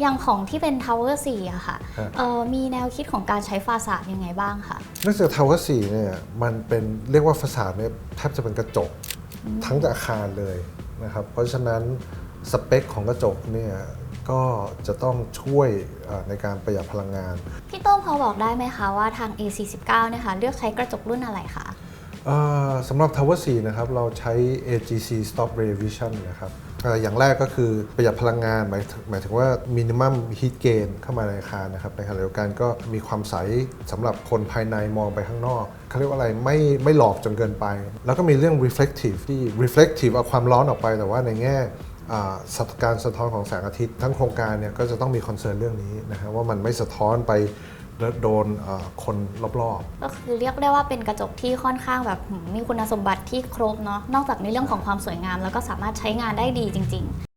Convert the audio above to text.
อย่างของที่เป็น Tower 4อะค่ะฮะ เอ่อมีแนวคิดของการใช้ฟาสาดยังไงบ้างคะเนื่องจากทาวเวอร์สี่เนี่ยมันเป็นเรียกว่าฟาสาดเนี่ยแทบจะเป็นกระจกทั้งอาคารเลยนะครับเพราะฉะนั้นสเปคของกระจกเนี่ยก็จะต้องช่วยเอ่อในการประหยัดพลังงาน พี่โต้งพอบอกได้ไหมคะว่าทาง A49 เนี่ยค่ะเลือกใช้กระจกรุ่นอะไรคะเอ่อ สำหรับ Tower 4นะครับเราใช้ AGC Stop Ray Vision นะครับอย่างแรกก็คือประหยัดพลังงานหมายถึงหมายถึงว่า minimum heat gain เข้ามาในอาคารนะครับในขณะเดียวกันก็มีความใสสำหรับคนภายในมองไปข้างนอกเขาเรียกว่าอะไรไม่ไม่หลอกจนเกินไป แล้วก็มีเรื่อง reflective ที่ reflective เอาความร้อนออกไปแต่ว่าในแง่อ่าสะการสะท้อนของแสงอาทิตย์ทั้งโครงการเนี่ยก็จะต้องมีคอนเซิร์นเรื่องนี้นะฮะว่ามันไม่สะท้อนไป แล้วโดนคนรอบๆ ก็คือเรียกได้ว่าเป็นกระจกที่ค่อนข้างแบบมมีคุณสมบัติที่ครบเนาะนอกจากในเรื่องของความสวยงาม แล้วก็สามารถใช้งานได้ดีจริง ๆ